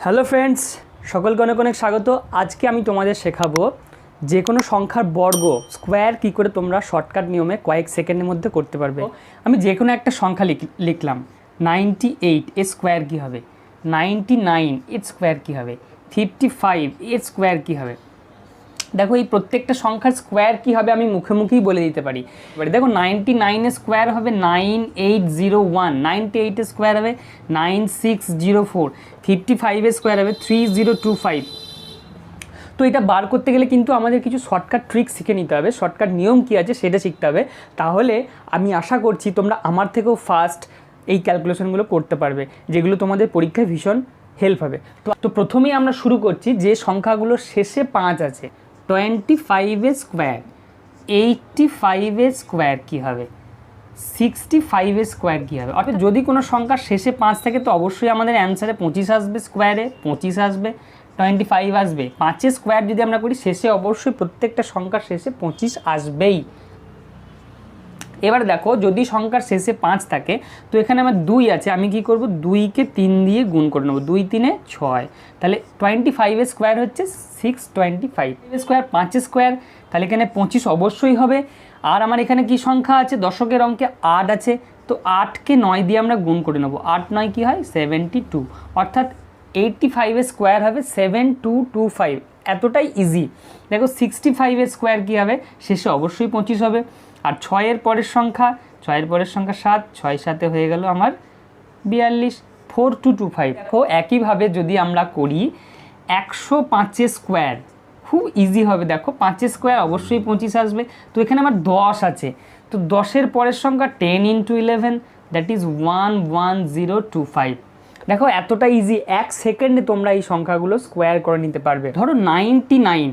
Hello friends, সকলকে অনেক অনেক স্বাগত। আজকে আমি তোমাদের শেখাবো যে কোনো সংখ্যার বর্গ স্কোয়ার কি করে তোমরা শর্টকাট নিয়মে কয়েক সেকেন্ডের মধ্যে করতে পারবে। আমি যে কোনো একটা সংখ্যা লিখ- লিখলাম। নাইনটি এইট এর স্কোয়ার কী হবে? নাইনটি নাইন এর স্কোয়ার কী হবে? ফিফটি ফাইভ এর স্কোয়ার কী হবে? দেখো এই প্রত্যেকটা সংখ্যার স্কোয়ার কি হবে আমি মুখে মুখেই বলে দিতে পারি। এবারে দেখো নাইনটি নাইনের স্কোয়ার হবে nine eight zero one ninety এইটের স্কোয়ার হবে nine six zero four fifty ফাইভের স্কোয়ার হবে থ্রি জিরো টু ফাইভ তো এটা বার করতে গেলে কিন্তু আমাদের কিছু শর্টকাট ট্রিক শিখে নিতে হবে। শর্টকাট নিয়ম কী আছে সেটা শিখতে হবে। তাহলে আমি আশা করছি তোমরা আমার থেকেও ফাস্ট এই ক্যালকুলেশনগুলো করতে পারবে, যেগুলো তোমাদের পরীক্ষায় ভীষণ হেল্প হবে। তো তো প্রথমেই আমরা শুরু করছি যে সংখ্যাগুলো শেষে পাঁচ আছে। টোয়েন্টি ফাইভের স্কোয়ার এইটটি ফাইভের স্কোয়ার কী হবে? সিক্সটি ফাইভের স্কোয়ার কী হবে? অর্থাৎ যদি কোনো সংখ্যা শেষে পাঁচ থাকে, তো অবশ্যই আমাদের অ্যান্সারে পঁচিশ আসবে স্কোয়ারে পঁচিশ আসবে টোয়েন্টি ফাইভ আসবে। পাঁচের স্কোয়ার যদি আমরা করি, শেষে অবশ্যই প্রত্যেকটা সংখ্যার শেষে পঁচিশ আসবেই। এবার দেখো, যদি সংখ্যার শেষে পাঁচ থাকে, তো এখানে আমার দুই আছে, আমি কি করব? দুইকে তিন দিয়ে গুণ করে নেব, দুই তিনে ছয়। তাহলে টোয়েন্টি ফাইভের স্কোয়ার হচ্ছে সিক্স টোয়েন্টি ফাইভ স্কোয়ার পাঁচের স্কোয়ার তাহলে এখানে পঁচিশ অবশ্যই হবে। আর আমার এখানে কি সংখ্যা আছে? দশকের অঙ্কে আট আছে। তো আটকে নয় দিয়ে আমরা গুণ করে নেব। আট নয় কী হয়? সেভেন্টি টু অর্থাৎ এইটটি ফাইভের স্কোয়ার হবে সেভেন টু টু ফাইভ এতটাই ইজি দেখো সিক্সটি ফাইভের স্কোয়ার কী হবে? শেষে অবশ্যই পঁচিশ হবে। আর ছয়ের পরের সংখ্যা, ছয়ের পরের সংখ্যা সাত, ছয় সাথে হয়ে গেল আমার বিয়াল্লিশ। Four two two five. তো একইভাবে যদি আমরা করি একশো পাঁচে স্কোয়ার খুব ইজি হবে। দেখো পাঁচের স্কোয়ার অবশ্যই পঁচিশ আসবে। তো এখানে আমার দশ আছে। তো দশের পরের সংখ্যা ten into eleven that is one one zero two five দেখো, এতটা ইজি এক সেকেন্ডে তোমরা এই সংখ্যাগুলো স্কোয়ার করে নিতে পারবে। ধরো নাইনটি নাইন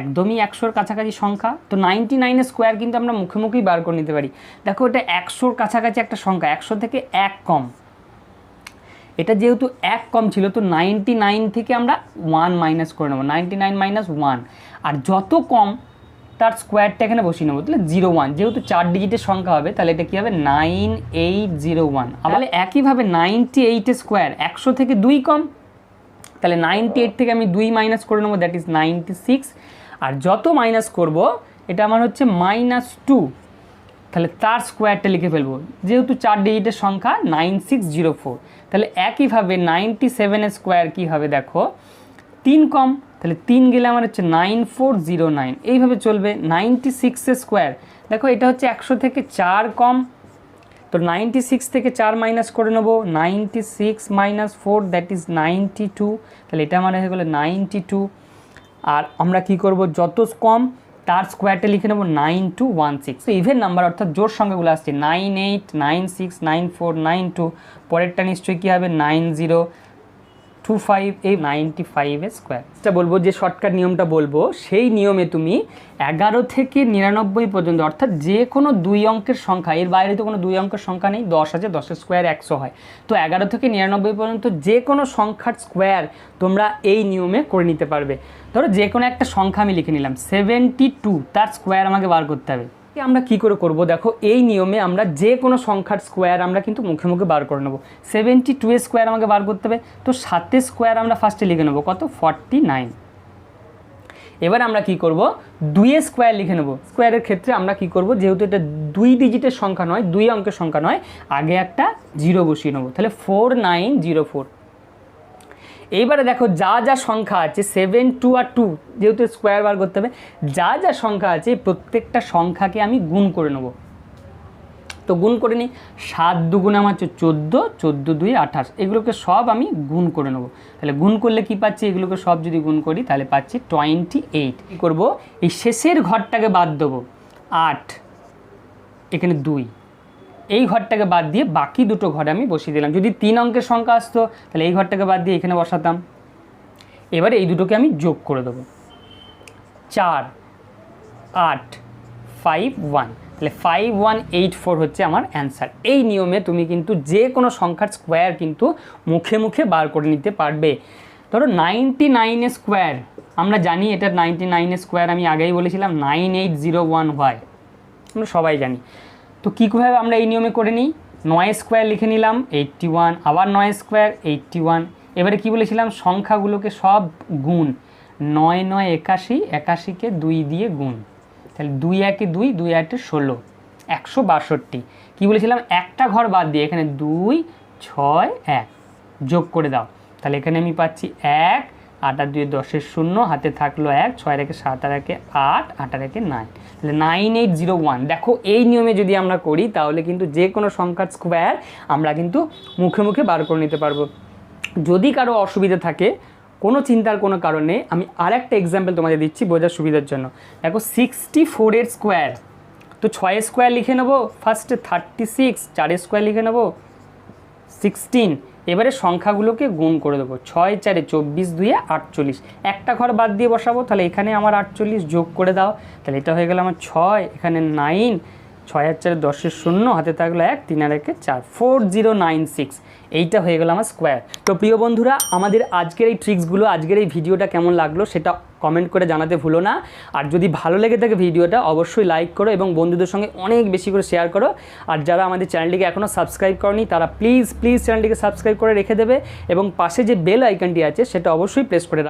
একদমই একশোর কাছাকাছি সংখ্যা। তো নাইনটি নাইনের স্কোয়ার কিন্তু আমরা মুখে মুখেই বার করে নিতে পারি। দেখো এটা একশোর কাছাকাছি একটা সংখ্যা, একশো থেকে এক কম। এটা যেহেতু এক কম ছিল, তো নাইনটি নাইন থেকে আমরা ওয়ান মাইনাস করে নেব। নাইনটি নাইন মাইনাস ওয়ান আর যত কম, তার স্কোয়ারটা এখানে বসিয়ে নেব। তাহলে জিরো ওয়ান যেহেতু চার ডিজিটের সংখ্যা হবে, তাহলে এটা কী হবে? নাইন এইট জিরো ওয়ান তাহলে একইভাবে নাইনটি এইটের স্কোয়ার একশো থেকে দুই কম তাহলে নাইনটি এইট থেকে আমি দুই মাইনাস করে নেব দ্যাট ইজ নাইনটি সিক্স আর যত মাইনাস করব, এটা আমার হচ্ছে মাইনাস টু তাহলে তার স্কোয়ারটা লিখে ফেলব। যেহেতু চার ডিজিটের সংখ্যা নাইন সিক্স জিরো ফোর তাহলে একইভাবে নাইনটি সেভেনের স্কোয়ার কী হবে দেখো? তিন কম, তাহলে তিন গেলে আমার হচ্ছে নাইন ফোর জিরো নাইন এইভাবে চলবে নাইনটি সিক্সের স্কোয়ার দেখো, এটা হচ্ছে একশো থেকে চার কম তো নাইনটি সিক্স থেকে চার মাইনাস করে নেব। Ninety six minus four that is ninety two তাহলে এটা মানে হয়ে গেলো নাইনটি টু আর আমরা কি করব? যত কম, তার স্কোয়ারটা লিখে নেব নাইন টু ওয়ান সিক্স তো ইভেন নাম্বার অর্থাৎ জোর সংখ্যাগুলো আসছে। Nine eight nine six nine four nine two পরেরটা নিশ্চয়ই কী হবে? নাইন জিরো টু ফাইভ এই নাইনটি ফাইভের স্কোয়ার এটা বলব, যে শর্টকাট নিয়মটা বলব, সেই নিয়মে তুমি এগারো থেকে নিরানব্বই পর্যন্ত, অর্থাৎ যে কোনো দুই অঙ্কের সংখ্যা, এর বাইরে তো কোনো দুই অঙ্কের সংখ্যা নেই, দশ আছে, দশের স্কোয়ার একশো হয়। তো এগারো থেকে নিরানব্বই পর্যন্ত যে কোনো সংখ্যার স্কোয়ার তোমরা এই নিয়মে করে নিতে পারবে। ধরো যে কোনো একটা সংখ্যা আমি লিখে নিলাম সেভেন্টি টু তার স্কোয়ার আমাকে বার করতে হবে। এ আমরা কি করে করব? দেখো, এই নিয়মে আমরা যে কোনো সংখ্যার স্কোয়ার আমরা কিন্তু মুখে মুখে বার করে নেব। সেভেন্টি টু স্কোয়ার আমাকে বার করতে হবে। তো সাতের স্কোয়ার আমরা ফার্স্টে লিখে নেব। কত? ফর্টি নাইন এবার আমরা কি করব? দুইয়ের স্কোয়ার লিখে নেব। স্কোয়ারের ক্ষেত্রে আমরা কি করব? যেহেতু এটা দুই ডিজিটের সংখ্যা নয়, দুই অঙ্কের সংখ্যা নয়, আগে একটা জিরো বসিয়ে নেব। তাহলে ফোর নাইন জিরো ফোর এইবারে দেখো যা যা সংখ্যা আছে সেভেন টু আর টু যেহেতু স্কোয়ার বার করতে হবে, যা যা সংখ্যা আছে প্রত্যেকটা সংখ্যাকে আমি গুণ করে নেব। তো গুণ করে নিই, সাত দুগুণে আমার হচ্ছে চোদ্দ চোদ্দ দুই আঠাশ, এগুলোকে সব আমি গুণ করে নেব। তাহলে গুণ করলে কি পাচ্ছি? এগুলোকে সব যদি গুণ করি, তাহলে পাচ্ছি টোয়েন্টি এইট কী করব? এই শেষের ঘরটাকে বাদ দেবো, আট, এখানে দুই। এই ঘরটাকে বাদ দিয়ে বাকি দুটো ঘরে আমি বসিয়ে দিলাম। যদি তিন অঙ্কের সংখ্যা আসতো, তাহলে এই ঘরটাকে বাদ দিয়ে এখানে বসাতাম। এবারে এই দুটোকে আমি যোগ করে দেবো। চার, আট ফাইভ ওয়ান তাহলে ফাইভ ওয়ান এইট ফোর হচ্ছে আমার অ্যান্সার এই নিয়মে তুমি কিন্তু যে কোনো সংখ্যার স্কোয়ার কিন্তু মুখে মুখে বার করে নিতে পারবে। ধরো নাইনটি নাইনের স্কোয়ার আমরা জানি এটা নাইনটি নাইনের স্কোয়ার আমি আগেই বলেছিলাম নাইন এইট জিরো ওয়ান হয় আমরা সবাই জানি। তো কীভাবে আমরা এই নিয়মে করে নিই? নয় স্কোয়ার লিখে নিলাম এইটটি ওয়ান আবার নয় স্কোয়ার এইটটি ওয়ান এবারে কি বলেছিলাম? সংখ্যাগুলোকে সব গুণ। নয় নয়, একাশি, একাশিকে দুই দিয়ে গুণ। তাহলে দুই একে দুই দুই আটে ষোলো। একশো বাষট্টি। কী বলেছিলাম? একটা ঘর বাদ দিয়ে, এখানে দুই, ছয়, এক। যোগ করে দাও। তাহলে এখানে আমি পাচ্ছি এক আট আর দুই দশের শূন্য, হাতে থাকল এক, ছয় রেখে সাত আর একে আট আট আর একে নাইন। তাহলে নাইন এইট জিরো ওয়ান। দেখো এই নিয়মে যদি আমরা করি, তাহলে কিন্তু যে কোনো সংখ্যার স্কোয়ার আমরা কিন্তু মুখে মুখে বার করে নিতে পারব। যদি কারও অসুবিধা থাকে, কোনো চিন্তার কোনো কারণে, আমি আর একটা এক্সাম্পল তোমাদের দিচ্ছি বোঝার সুবিধার জন্য। দেখো সিক্সটি ফোরের স্কোয়ার তো ছয় স্কোয়ার লিখে নেব ফার্স্টে থার্টি সিক্স চারের স্কোয়ার লিখে নেব সিক্সটিন এবারে সংখ্যাগুলোকে গুণ করে দেবো। ছয়, চারে চব্বিশ, দুয়ে আটচল্লিশ। একটা ঘর বাদ দিয়ে বসাবো, তাহলে এখানে আমার আটচল্লিশ যোগ করে দাও। তাহলে এটা হয়ে গেল আমার ছয়, এখানে নাইন। ছয় আর চারে দশের শূন্য, হাতে থাকল এক, তিন আর একে চার। Four, zero, nine, six. এইটা হয়ে গেল আমার স্কোয়ার। তো প্রিয় বন্ধুরা, আমাদের আজকের এই ট্রিক্সগুলো, আজকের এই ভিডিওটা কেমন লাগল, সেটা কমেন্ট করে জানাতে ভুলো না। আর যদি ভালো লেগে থাকে ভিডিওটা, অবশ্যই লাইক করো এবং বন্ধুদের সঙ্গে অনেক বেশি করে শেয়ার করো। আর যারা আমাদের চ্যানেলটিকে এখনও সাবস্ক্রাইব করনি, তারা প্লিজ প্লিজ চ্যানেলটিকে সাবস্ক্রাইব করে রেখে দেবে এবং পাশে যে বেল আইকনটি আছে, সেটা অবশ্যই প্রেস করে